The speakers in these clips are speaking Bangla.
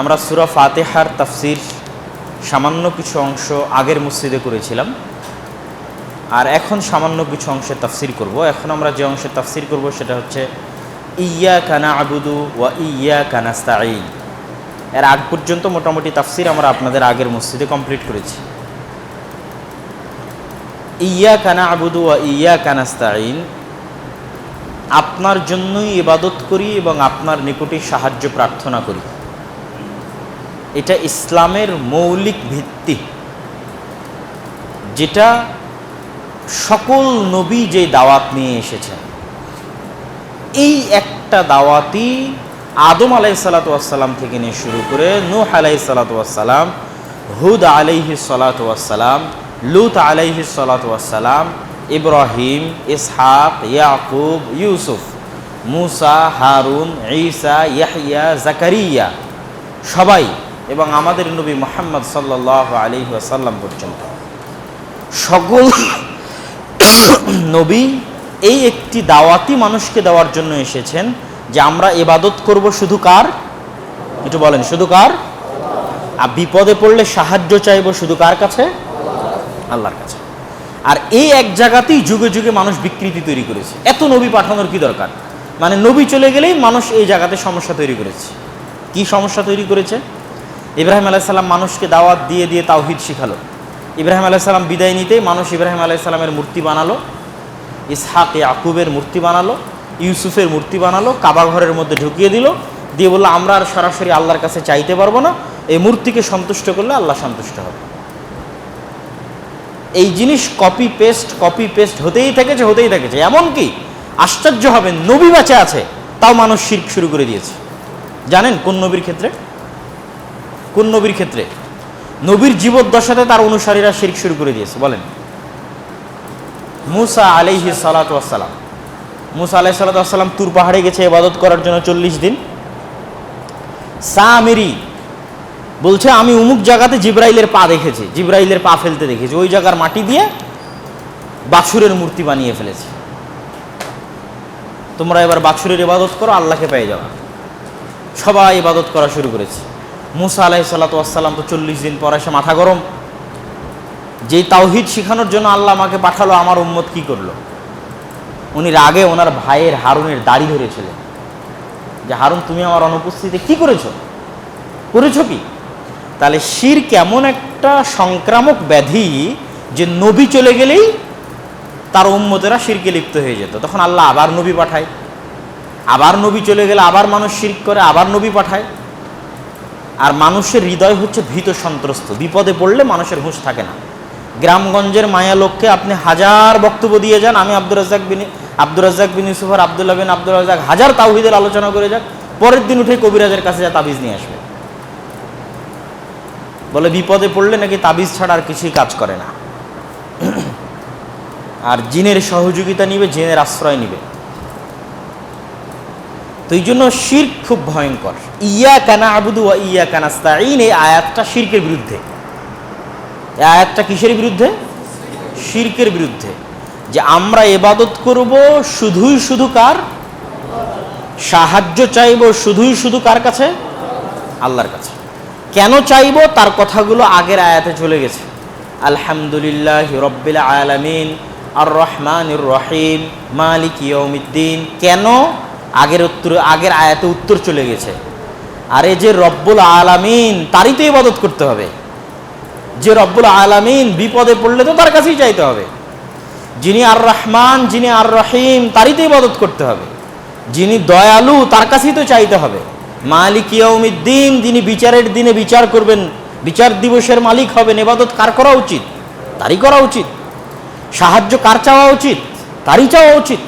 আমরা সুরা ফাতেহার তাফসির সামান্য কিছু অংশ আগের মসজিদে করেছিলাম। আর এখন সামান্য কিছু অংশে তাফসির করব। এখন আমরা যে অংশে তাফসির করব সেটা হচ্ছে ইয়া কানা আবুদু ওয়া ইয়া কানাস্তাইন এর আগ পর্যন্ত মোটামুটি তাফসির আমরা আপনাদের আগের মসজিদে কমপ্লিট করেছি। ইয়া কানা আবুদু ওয়া ইয়া কানাস্তাইন আপনার জন্যই ইবাদত করি এবং আপনার নিকটে সাহায্য প্রার্থনা করি। এটা ইসলামের মৌলিক ভিত্তি, যেটা সকল নবী যে দাওয়াত নিয়ে এসেছেন, এই একটা দাওয়াতই আদম আলাই সালাতাম থেকে নিয়ে শুরু করে নূহ আলাই সালাতাম হুদ আলাইহি সালাতাম লুত আলাইহি সালাতাম ইব্রাহিম, ইসহাক, ইয়াকুব, ইউসুফ, মুসা, হারুন, ঈসা ইয়াহিয়া জাকারিয়া, সবাই এবং আমাদের নবী মোহাম্মদ সাল্লাহ আলী আসাল্লাম পর্যন্ত। সকল নবী এই একটি দাওয়াতি মানুষকে দেওয়ার জন্য এসেছেন যে আমরা এবাদত করব শুধু কার? একটু বলেন, শুধু কার? আর বিপদে পড়লে সাহায্য চাইব শুধু কার কাছে? আল্লাহর কাছে। আর এই এক জায়গাতেই যুগে যুগে মানুষ বিকৃতি তৈরি করেছে। এত নবী পাঠানোর কি দরকার? মানে নবী চলে গেলেই মানুষ এই জায়গাতে সমস্যা তৈরি করেছে। কি সমস্যা তৈরি করেছে? ইব্রাহিম আলাইসাল্লাম মানুষকে দাওয়াত দিয়ে দিয়ে তাওহিদ শিখালো। ইব্রাহিম আলাইসাল্লাম বিদায় নিতেই মানুষ ইব্রাহিম আলাইসাল্লামের মূর্তি বানালো, ইসহাক ইয়াকুবের মূর্তি বানালো, ইউসুফের মূর্তি বানালো, কাবা ঘরের মধ্যে ঢুকিয়ে দিল, দিয়ে বলল, আমরা আর সরাসরি আল্লাহর কাছে চাইতে পারব না। এই মূর্তিকে সন্তুষ্ট করলে আল্লাহ সন্তুষ্ট হবে। এই জিনিস কপি পেস্ট কপি পেস্ট হতেই থেকেছে হতেই থেকেছে। এমনকি আশ্চর্য হবে, নবী বাঁচে আছে, তাও মানুষ শির্ক শুরু করে দিয়েছে। জানেন কোন নবীর ক্ষেত্রে? কোন নবীর ক্ষেত্রে? নবীর জীবদ্দশাতে তার অনুসারীরা শির্ক শুরু করে দিয়েছে, বলেন। মুসা আলাইহি সালাতাম মুসা আলাহি সাল্লাতাম তুর পাহাড়ে গেছে ইবাদত করার জন্য চল্লিশ দিন। সামিরি বলছে, আমি উমুক জায়গাতে জিব্রাইলের পা দেখেছি, জিব্রাইলের পা ফেলতে দেখেছি। ওই জায়গার মাটি দিয়ে বাছুরের মূর্তি বানিয়ে ফেলেছে। তোমরা এবার বাছুরের ইবাদত করো, আল্লাহকে পেয়ে যাওয়া সবাই ইবাদত করা শুরু করেছে। মুসা আলাহি সাল্লাতাম তো চল্লিশ দিন পর এসে মাথা গরম। যেই তাওহিদ শিখানোর জন্য আল্লাহ আমাকে পাঠালো, আমার উম্মত কি করল? উনি রাগে ওনার ভাইয়ের হারুনের দাড়ি ধরেছিলেন। যে, হারুন, তুমি আমার অনুপস্থিতিতে কি করেছ? করেছ কি? তাহলে শির কেমন একটা সংক্রামক ব্যাধি যে নবী চলে গেলেই তার উম্মতেরা শিরকে লিপ্ত হয়ে যেত। তখন আল্লাহ আবার নবী পাঠায়। আবার নবী চলে গেলে আবার মানুষ শির করে, আবার নবী পাঠায়। আর মানুষের হৃদয় হচ্ছে ভীত সন্ত্রস্ত। বিপদে পড়লে মানুষের হুঁশ থাকে না। গ্রামগঞ্জের মায়া লোককে আপনি হাজার বক্তব্য দিয়ে যান। আমি আব্দুর রাজ্জাক বিন আব্দুর রাজ্জাক বিন ইউসুফর আবদুল্লাহ বিন আব্দুল রাজ্জাক হাজার তাওহিদের আলোচনা করে যাক। পরের দিন উঠে কবিরাজের কাছে যা তাবিজ নিয়ে আসবে। বলে, বিপদে পড়লে নাকি তাবিজ ছাড়া আর কিছুই কাজ করে না। আর জিনের সহযোগিতা নিবে, জিনের আশ্রয় নিবে। তো এই জন্য শির খুব ভয়ঙ্কর। ইয়া কানা আবুদু ইয়া কানাস্তাইন এই আয়াতটা শিরকের বিরুদ্ধে। এই আয়াতটা কিসের বিরুদ্ধে? শিরকের বিরুদ্ধে। যে আমরা এবাদত করব শুধুই শুধু কার? সাহায্য চাইব শুধুই শুধু কার কাছে? আল্লাহর কাছে। কেন চাইব? তার কথাগুলো আগের আয়াতে চলে গেছে। আলহামদুলিল্লাহ রব্বিল আলামিন আর রহমান রহিম, মালিক ইয়মিদ্দিন কেন? আগের উত্তর, আগের আয়াতে উত্তর চলে গেছে। আরে যে রব্বুল আলামিন, তারই তো ইবাদত করতে হবে। যে রব্বুল আলামিন বিপদে পড়লে তো তার কাছেই চাইতে হবে। যিনি আর রহমান যিনি আর রহিম তারই তো ইবাদত করতে হবে। যিনি দয়ালু, তার কাছেই তো চাইতে হবে। মালিক ইয়ৌমিদ্দিন যিনি বিচারের দিনে বিচার করবেন, বিচার দিবসের মালিক হবেন এবাদত কার করা উচিত? তারই করা উচিত। সাহায্য কার চাওয়া উচিত? তারই চাওয়া উচিত।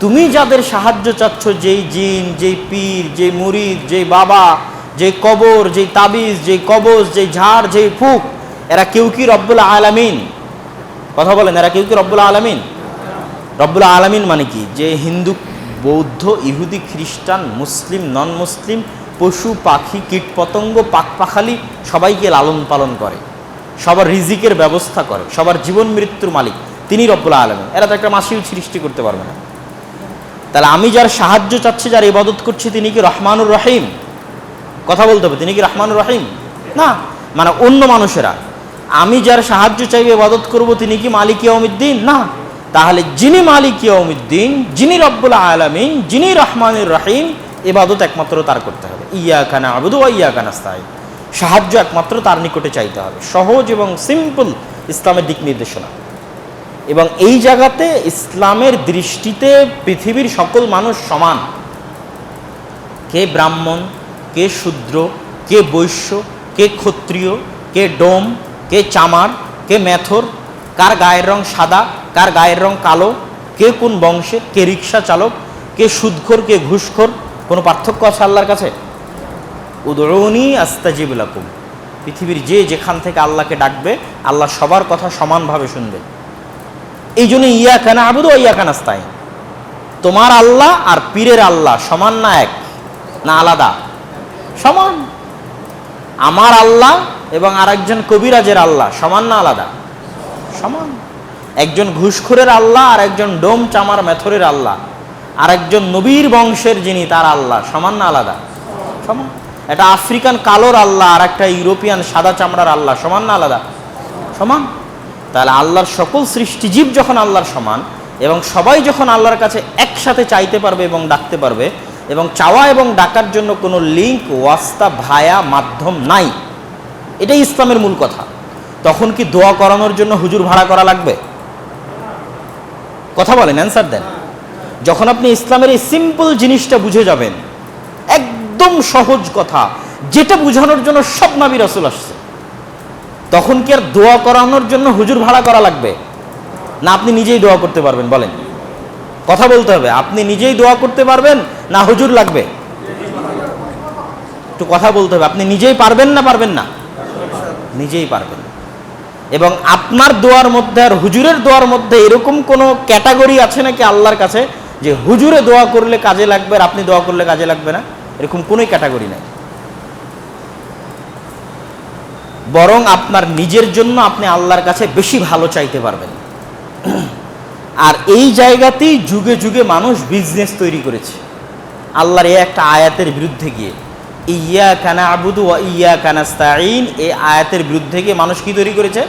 তুমি যাদের সাহায্য চাচ্ছ, যেই জিন, যেই পীর, যেই মুরিদ, যেই বাবা, যেই কবর, যেই তাবিজ, যেই কবজ, যেই ঝাড়, যেই ফুক, এরা কেউ কি রব্বুল আলামিন? কথা বলেন, এরা কেউ কি রব্বুল আলামিন? রব্বুল আলামিন মানে কি? যে হিন্দু, বৌদ্ধ, ইহুদি, খ্রিস্টান, মুসলিম নন মুসলিম পশু, পাখি, কীটপতঙ্গ, পাকপাখালি, সবাইকে লালন পালন করে। সবার রিজিকের ব্যবস্থা করে। সবার জীবন মৃত্যুর মালিক। তিনি রব্বুল আলমিন। এরা তো একটা মাসিও সৃষ্টি করতে পারবে না। তাহলে আমি যার সাহায্য চাচ্ছি, যার ইবাদত করছি, তিনি কি রহমানুর রহিম? কথা বলতে হবে, তিনি কি রহমান রহিম? না মানে অন্য মানুষেরা। আমি যার সাহায্য চাইবে, ইবাদত করব, তিনি কি মালিক ইয়াউমিদ্দিন? না। তাহলে যিনি মালিক ইয়াউমিদ্দিন, যিনি রব্বুল আলামিন, যিনি রহমানুর রহিম, ইবাদত একমাত্র তার করতে হবে। ইয়া কানা আবুদু ইয়া সাহায্য একমাত্র তার নিকটে চাইতে হবে। সহজ এবং সিম্পল ইসলামের দিক নির্দেশনা। এবং এই জায়গাতে ইসলামের দৃষ্টিতে পৃথিবীর সকল মানুষ সমান। কে ব্রাহ্মণ, কে শূদ্র, কে বৈশ্য, কে ক্ষত্রিয়, কে ডোম, কে চামার, কে মেথর কার গায়ের রং সাদা, কার গায়ের রং কালো, কে কোন বংশের কে রিক্সা চালক, কে সুদখোর, কে ঘুষখোর, কোনো পার্থক্য আছে আল্লাহর কাছে? উদরণী আস্তাজিব লাকুম। পৃথিবীর যে যেখান থেকে আল্লাহকে ডাকবে, আল্লাহ সবার কথা সমানভাবে শুনবে। এই জন্য ইয়া কানা আবুদু ইয়া কানাস্তাই তোমার আল্লাহ আর পীরের আল্লাহ সমান না এক, না আলাদা? সমান। আমার আল্লাহ এবং আরেকজন কবিরাজের আল্লাহ সমান না আলাদা? সমান। একজন ঘুষখোরের আল্লাহ আর একজন ডোম চামার মেথরের আল্লাহ। আর একজন নবীর বংশের যিনি তার আল্লাহ সমান না আলাদা? সমান। এটা আফ্রিকান কালোর আল্লাহ আর একটা ইউরোপিয়ান সাদা চামড়ার আল্লাহ সমান না আলাদা? সমান। তাহলে আল্লাহর সকল সৃষ্টিজীব যখন আল্লাহর সমান, এবং সবাই যখন আল্লাহর কাছে একসাথে চাইতে পারবে এবং ডাকতে পারবে, এবং চাওয়া এবং ডাকার জন্য কোনো লিঙ্ক ওয়াস্তা, ভায়া, মাধ্যম নাই। এটাই ইসলামের মূল কথা। তখন কি দোয়া করানোর জন্য হুজুর ভাড়া করা লাগবে? কথা বলেন অ্যান্সার দেন। যখন আপনি ইসলামের এই সিম্পল জিনিসটা বুঝে যাবেন, একদম সহজ কথা, যেটা বোঝানোর জন্য সব নাবি রাসুল আসছে। তখন কি আর দোয়া করানোর জন্য হুজুর ভাড়া করা লাগবে? না, আপনি নিজেই দোয়া করতে পারবেন, বলেন। কথা বলতে হবে, আপনি নিজেই দোয়া করতে পারবেন, না হুজুর লাগবে? একটু কথা বলতে হবে, আপনি নিজেই পারবেন না পারবেন না? নিজেই পারবেন। এবং আপনার দোয়ার মধ্যে আর হুজুরের দোয়ার মধ্যে এরকম কোনো ক্যাটাগরি আছে নাকি আল্লাহর কাছে যে হুজুরে দোয়া করলে কাজে লাগবে আর আপনি দোয়া করলে কাজে লাগবে না? এরকম কোনোই ক্যাটাগরি নাই। বরং আপনার নিজের জন্য আপনি আল্লাহর কাছে বেশি ভালো চাইতে পারবেন। আর এই জায়গাতেই যুগে যুগে মানুষ বিজনেস তৈরি করেছে। আল্লাহর এই একটা আয়াতের বিরুদ্ধে গিয়ে। ইয়া কানা আবুদু ও ইয়া কানাস্তাইন এই আয়াতের বিরুদ্ধে গিয়ে মানুষ কি তৈরি করেছে?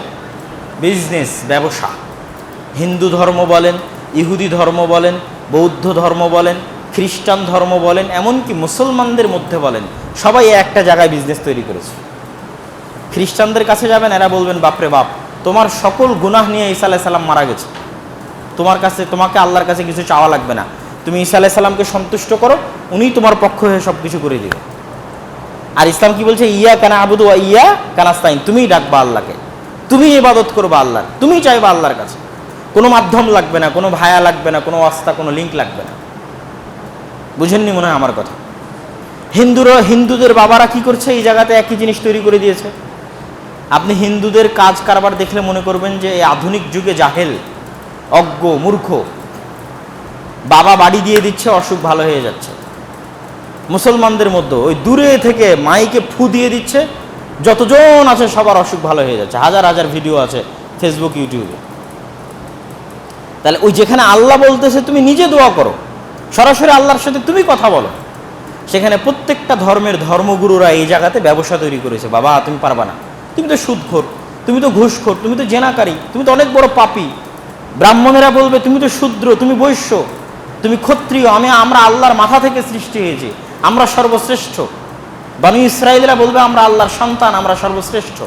বিজনেস ব্যবসা। হিন্দু ধর্ম বলেন, ইহুদি ধর্ম বলেন, বৌদ্ধ ধর্ম বলেন, খ্রিস্টান ধর্ম বলেন, এমনকি মুসলমানদের মধ্যে বলেন, সবাই একটা জায়গায় বিজনেস তৈরি করেছে। খ্রিস্টানদের কাছে যাবেন, এরা বলবেন, বাপরে বাপ, তোমার সকল গুনাহ নিয়ে ঈসা আলাহ সাল্লাম মারা গেছে। তোমার কাছে, তোমাকে আল্লাহর কাছে কিছু চাওয়া লাগবে না। তুমি ঈসা আলাহ সাল্লামকে সন্তুষ্ট করো, উনি তোমার পক্ষ হয়ে সব কিছু করে দিবে। আর ইসলাম কি বলছে? ইয়া কানা আবুদু ওয়া ইয়া কানাস্তাইন তুমিই ডাকবা আল্লাহকে। তুমি ইবাদত করবা আল্লাহ তুমি চাইবা আল্লাহর কাছে। কোনো মাধ্যম লাগবে না, কোনো ভায়া লাগবে না, কোনো আস্থা, কোনো লিঙ্ক লাগবে না। বুঝেননি মনে হয় আমার কথা? হিন্দুরা, হিন্দুদের বাবারা কি করছে? এই জায়গাতে একই জিনিস তৈরি করে দিয়েছে। আপনি হিন্দুদের কাজ কারবার দেখলে মনে করবেন যে এই আধুনিক যুগে জাহেল, অজ্ঞ, মূর্খ। বাবা বাড়ি দিয়ে দিচ্ছে, অসুখ ভালো হয়ে যাচ্ছে। মুসলমানদের মধ্যে ওই দূরে থেকে মাইকে ফু দিয়ে দিচ্ছে, যতজন আছে সবার অসুখ ভালো হয়ে যাচ্ছে। হাজার হাজার ভিডিও আছে ফেসবুক ইউটিউবে তাহলে ওই যেখানে আল্লাহ বলতেছে, তুমি নিজে দোয়া করো। সরাসরি আল্লাহর সাথে তুমি কথা বলো। সেখানে প্রত্যেকটা ধর্মের ধর্মগুরুরা এই জায়গাতে ব্যবসা তৈরি করেছে। বাবা, তুমি পারবা না। তুমি তো সুদখোর তুমি তো ঘুষখোর, তুমি তো জেনাকারী, তুমি তো অনেক বড় পাপি। ব্রাহ্মণেরা বলবে, তুমি তো শূদ্র, তুমি বৈশ্য। তুমি ক্ষত্রিয়, আমি, আমরা আল্লাহর মাথা থেকে সৃষ্টি হয়েছি, আমরা সর্বশ্রেষ্ঠ। বানু ইসরায়েলরা বলবে, আমরা আল্লাহর সন্তান, আমরা সর্বশ্রেষ্ঠ।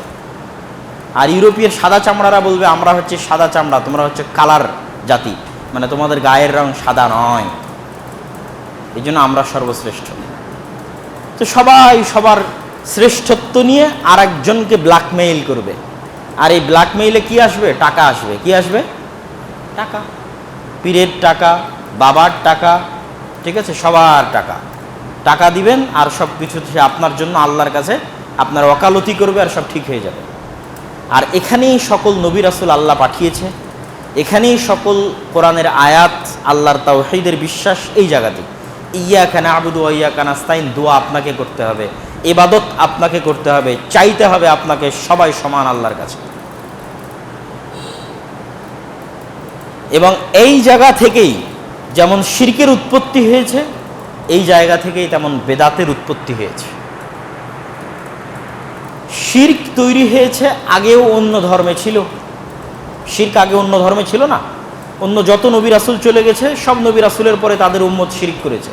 আর ইউরোপীয় সাদা চামড়ারা বলবে, আমরা হচ্ছে সাদা চামড়া, তোমরা হচ্ছে কালার জাতি। মানে তোমাদের গায়ের রং সাদা নয়। এই জন্য আমরা সর্বশ্রেষ্ঠ। তো সবাই সবার শ্রেষ্ঠত্ব নিয়ে আর একজনকে ব্ল্যাকমেইল করবে। আর এই ব্ল্যাকমেইলে কি আসবে? টাকা আসবে। কি আসবে? টাকা। পীরের টাকা, বাবার টাকা, ঠিক আছে? সবার টাকা। টাকা দিবেন আর সব কিছু সে আপনার জন্য আল্লাহর কাছে আপনার ওকালতি করবে আর সব ঠিক হয়ে যাবে। আর এখানেই সকল নবী রাসুল আল্লাহ পাঠিয়েছে। এখানেই সকল কোরআনের আয়াত, আল্লাহর তাওহীদের বিশ্বাস এই জায়গাতে ইয়া কানা আবুদু ইয়া কানাস্তাইন দোয়া আপনাকে করতে হবে। এবাদত আপনাকে করতে হবে, চাইতে হবে আপনাকে সবাই সমান আল্লাহর কাছে। এবং এই জায়গা থেকেই যেমন শিরকের উৎপত্তি হয়েছে, এই জায়গা থেকেই তেমন বেদাতের উৎপত্তি হয়েছে। শির্ক তৈরি হয়েছে আগেও অন্য ধর্মে ছিল। শির্ক আগে অন্য ধর্মে ছিল না। অন্য যত নবী রাসুল চলে গেছে, সব নবী রাসুলের পরে তাদের উম্মত শিরিক করেছে।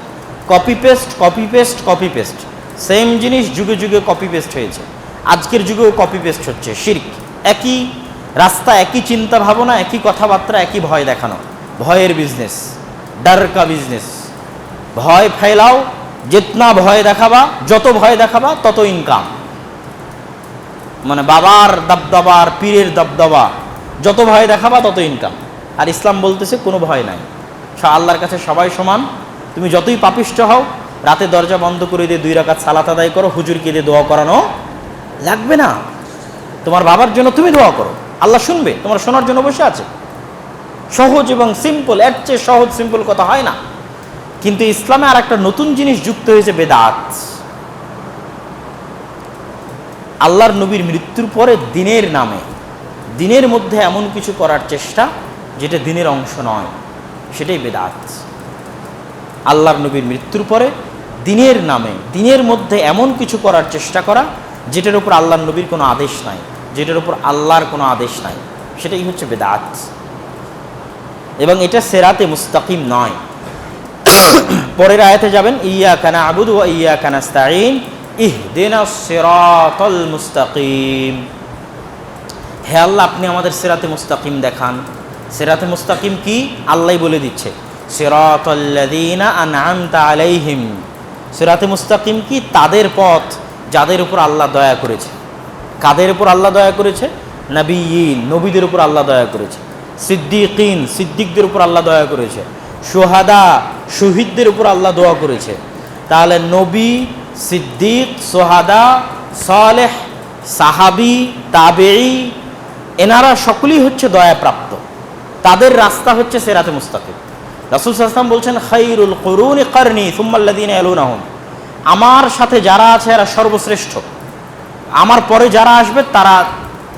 Copy paste copy paste copy paste same জিনিস যুগে যুগে কপি পেস্ট হয়েছে। আজকের যুগেও কপি পেস্ট হচ্ছে। শির্ক, একই রাস্তা, একই চিন্তা ভাবনা একই কথাবার্তা, একই ভয় দেখানো। ভয়ের বিজনেস ডার কা বিজনেস ভয় ফেলাও, যেতনা ভয় দেখাবা, যত ভয় দেখাবা, তত ইনকাম মানে বাবার দাবদাবার, পীরের দাবদাবা, যত ভয় দেখাবা, তত ইনকাম আর ইসলাম বলতেছে, কোনো ভয় নাই। আল্লাহর কাছে সবাই সমান। তুমি যতই পাপিষ্ট হও রাতে দরজা বন্ধ করে দিয়ে দুই রাকাত সালাত আদায় করো, হুজুরকে দিয়ে দোয়া করানো লাগবে না। তোমার বাবার জন্য তুমি দোয়া করো। আল্লাহ শুনবে, তোমার শোনার জন্য বসে আছে। সহজ এবং সিম্পল এর চেয়ে সহজ সিম্পল কথা হয় না। কিন্তু ইসলামে আর একটা নতুন জিনিস যুক্ত হয়েছে, বেদাত। আল্লাহর নবীর মৃত্যুর পরে দিনের নামে, দিনের মধ্যে এমন কিছু করার চেষ্টা যেটা দিনের অংশ নয়, সেটাই বেদাত। আল্লাহর নবীর মৃত্যুর পরে দিনের নামে, দিনের মধ্যে এমন কিছু করার চেষ্টা করা, যেটার উপর আল্লাহ নবীর কোনো আদেশ নাই, যেটার উপর আল্লাহর কোনো আদেশ নাই, সেটাই হচ্ছে বেদাত। এবং এটা সেরাতে মুস্তাকিম নয়। পরের আয়াতে যাবেন ইয়া কানা আবুদ ওয়া ইয়া কানাস্তাইন ইহদিনা সিরাতাল মুস্তাকিম। হে আল্লাহ, আপনি আমাদের সেরাতে মুস্তাকিম দেখান। সেরাতে মুস্তাকিম কি? আল্লাহ বলে দিচ্ছে সিরাতাল্লাযীনা আনআমতা আলাইহিম। সিরাতে মুস্তাকিম কি তাদের পথ যাদের উপর আল্লাহ দয়া করেছে? কাদের উপর আল্লাহ দয়া করেছে? নবীন, নবীদের উপর আল্লাহ দয়া করেছে। সিদ্দিকিন, সিদ্দিকদের উপর আল্লাহ দয়া করেছে। সোহাদা, শহীদদের উপর আল্লাহ দোয়া করেছে। তাহলে নবী, সিদ্দিক, সোহাদা, সালেহ, সাহাবি তাবেই এনারা সকলেই হচ্ছে দয়াপ্রাপ্ত। তাদের রাস্তা হচ্ছে সেরাতে মুস্তাকিম। রাসুল সাল্লাম বলছেন, খাইরুল করুন কারনি সুম্মাল্লাদিন আলুনাহম আমার সাথে যারা আছে এরা সর্বশ্রেষ্ঠ। আমার পরে যারা আসবে তারা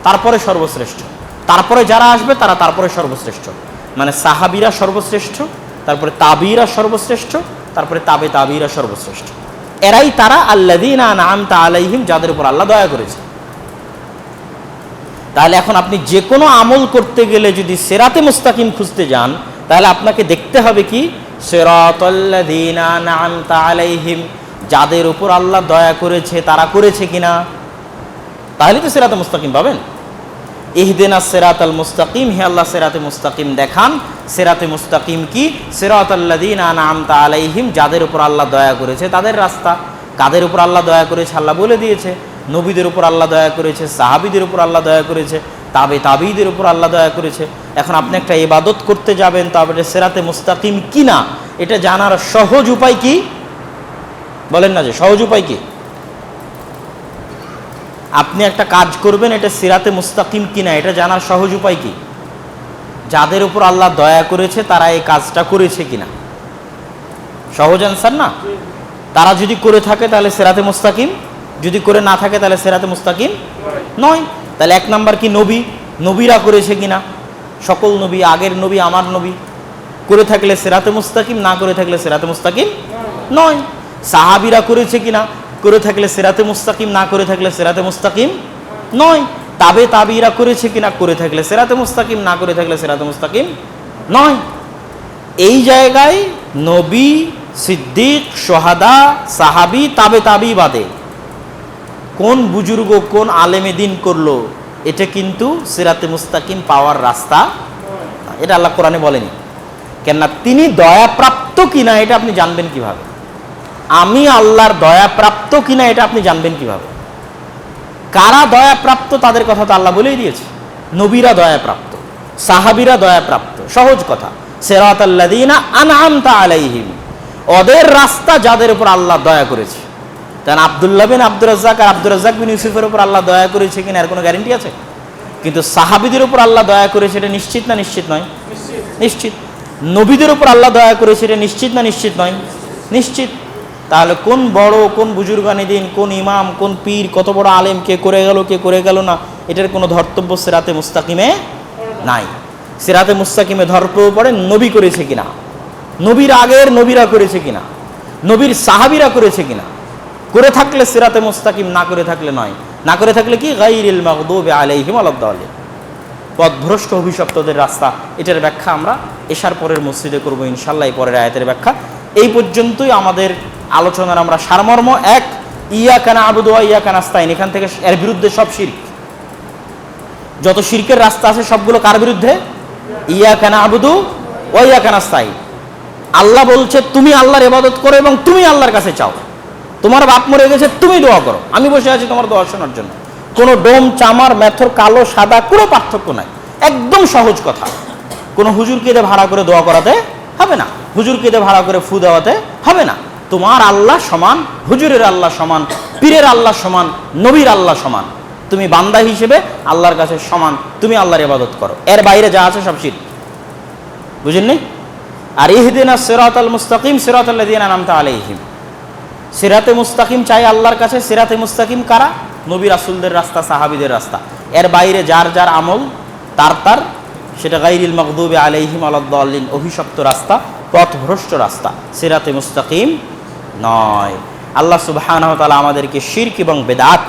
তারপরে সর্বশ্রেষ্ঠ। তারপরে যারা আসবে তারা তারপরে সর্বশ্রেষ্ঠ। মানে সাহাবিরা সর্বশ্রেষ্ঠ, তারপরে তাবিরা সর্বশ্রেষ্ঠ, তারপরে তাবে তাবিরা সর্বশ্রেষ্ঠ। এরাই তারা আল্লাদিন নাম তা আলাইহিম, যাদের উপর আল্লাহ দয়া করেছে। তাহলে এখন আপনি যে কোনো আমল করতে গেলে যদি সেরাতে মুস্তাকিম খুঁজতে যান তাহলে আপনাকে দেখতে হবে কি? আলাইহিম, যাদের উপর আল্লাহ দয়া করেছে, তারা করেছে কিনা? তাহলে তো সেরাতে মুস্তাকিম পাবেন। ইহদিনা সেরাত আল মুস্তাকিম, হে আল্লাহ সেরাতে মুস্তাকিম দেখান। সেরাতে মুস্তাকিম কি? সেরাত আল্লাদিন আনামতা আলাইহিম, যাদের উপর আল্লাহ দয়া করেছে, তাদের রাস্তা। কাদের উপর আল্লাহ দয়া করেছে? আল্লাহ বলে দিয়েছে। নবীদের উপর আল্লাহ দয়া করেছে, সাহাবিদের উপর আল্লাহ দয়া করেছে। তাবে তাবিদের উপর আল্লাহ দয়া করেছে। এখন আপনি একটা ইবাদত করতে যাবেন তবে সেরাতে মুস্তাকিম কি না এটা জানার সহজ উপায় কি? বলেন না যে, সহজ উপায় কি? আপনি একটা কাজ করবেন, এটা সিরাতে মুস্তাকিম কিনা, এটা জানার সহজ উপায় কি? যাদের উপর আল্লাহ দয়া করেছে, তারা এই কাজটা করেছে কিনা? সহজ অ্যান্সার না? তারা যদি করে থাকে, তাহলে সেরাতে মুস্তাকিম, যদি করে না থাকে, তাহলে সেরাতে মুস্তাকিম নয়। তাহলে এক নাম্বার কি নবী? নবীরা করেছে কিনা? সকল নবী, আগের নবী, আমার নবী। করে থাকলে সেরাতে মুস্তাকিম, না করে থাকলে সেরাতে মুস্তাকিম নয়। সাহাবিরা করেছে কিনা? করে থাকলে সেরাতে মুস্তাকিম, না করে থাকলে সেরাতে মুস্তাকিম নয়। তাবে তাবিরা করেছে কিনা? করে থাকলে সেরাতে মুস্তাকিম, না করে থাকলে সেরাতে মুস্তাকিম নয়। এই জায়গায় নবী, সিদ্দিক, সোহাদা, সাহাবি, তাবে তাবি বাদে কোন বুজুর্গ কোন আলেমে দিন করল, এটা কিন্তু সিরাতে মুস্তাকিম পাওয়ার রাস্তা। এটা আল্লাহ কোরআনে বলেনি। কেননা তিনি দয়াপ্রাপ্ত কিনা এটা আপনি জানবেন কীভাবে? আমি আল্লাহর দয়াপ্রাপ্ত কিনা এটা আপনি জানবেন কীভাবে? কারা দয়াপ্রাপ্ত তাদের কথা তো আল্লাহ বলেই দিয়েছে। নবীরা দয়াপ্রাপ্ত, সাহাবিরা দয়াপ্রাপ্ত, সহজ কথা। সেরাত আল্লাদিনা আনআমতা আলাইহিম, ওদের রাস্তা যাদের উপর আল্লাহ দয়া করেছে। কারণ আবদুল্লাহ বিন আব্দুর রাজ্জাক আর আব্দুর রাজ্জাক বিন ইউসুফের উপর আল্লাহ দয়া করেছে কিনা, এর কোনো গ্যারেন্টি আছে? কিন্তু সাহাবিদের উপর আল্লাহ দয়া করেছে এটা নিশ্চিত না নিশ্চিত নয়? নিশ্চিত। নবীদের উপর আল্লাহ দয়া করেছে এটা নিশ্চিত না নিশ্চিত নয়? নিশ্চিত। তাহলে কোন বড়, কোন বুজুর্গানি দিন কোন ইমাম, কোন পীর, কত বড় আলেম, কে করে গেল, কে করে গেল না, এটার কোনো ধর্তব্য সেরাতে মুস্তাকিমে নাই। সেরাতে মুস্তাকিমে ধর্তব্য পড়ে নবী করেছে কিনা? নবীর আগের নবীরা করেছে কিনা? নবীর সাহাবিরা করেছে কিনা? করে থাকলে সিরাতে মুস্তাকিম, না করে থাকলে নয়। না করে থাকলে কি? গাইরিল মাগদুবি আলাইহিম আলাদ্দালিন পথভ্রষ্ট অভিশপ্তদের রাস্তা, এটার ব্যাখ্যা আমরা এশার পরের মসজিদে করব ইনশাল্লাহ পরের আয়াতের ব্যাখ্যা। এই পর্যন্তই আমাদের আলোচনার আমরা সারমর্ম। এক ইয়া কানা আবুদু ইয়া কানাস্তাইন এখান থেকে এর বিরুদ্ধে সব শির্ক। যত শিরকের রাস্তা আছে, সবগুলো কার বিরুদ্ধে? ইয়া কানা আবুদু ও ইয়া কানাস্তাইন আল্লাহ বলছে, তুমি আল্লাহর ইবাদত করো এবং তুমি আল্লাহর কাছে চাও। তোমার বাপ মরে গেছে, তুমি দোয়া করো। আমি বসে আছি তোমার দোয়া শোনার জন্য। কোনো ডোম, চামার, মেথর, কালো, সাদা, কোনো পার্থক্য নাই। একদম সহজ কথা। কোনো হুজুরকে দিয়ে ভাড়া করে দোয়া করাতে হবে না। হুজুরকে দিয়ে ভাড়া করে ফু দেওয়াতে হবে না। তোমার আল্লাহ সমান, হুজুরের আল্লাহ সমান, পীরের আল্লাহ সমান, নবীর আল্লাহ সমান। তুমি বান্দা হিসেবে আল্লাহর কাছে সমান, তুমি আল্লাহর ইবাদত করো। এর বাইরে যা আছে সব শীত বুঝেননি? আর ইহদিনা সিরাত আল মুস্তাকিম সিরাত আল্লাদিন নামতা আলাইহিম। সিরাতে মুস্তাকিম চাই আল্লাহর কাছে, সিরাতে মুস্তাকিম কারা? নবী রাসুলদের রাস্তা, সাহাবিদের রাস্তা। এর বাইরে যার যার আমল, তার তার, সেটা গাইরিল মকদুবে আলাইহিম আলাদ্দিন অভিশপ্ত রাস্তা, পথভ্রষ্ট রাস্তা, সিরাতে মুস্তাকিম নয়। আল্লাহ সুবহান তালা আমাদেরকে শির্ক এবং বেদাত,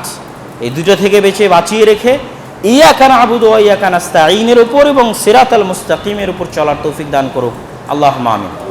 এই দুটো থেকে বেঁচে বাঁচিয়ে রেখে ইয়া কানা আবুদ ও ইয়া কানাস্তা আইনের উপর এবং সিরাত আল মুস্তাকিমের উপর চলার তৌফিক দান করুক। আল্লাহ মামিন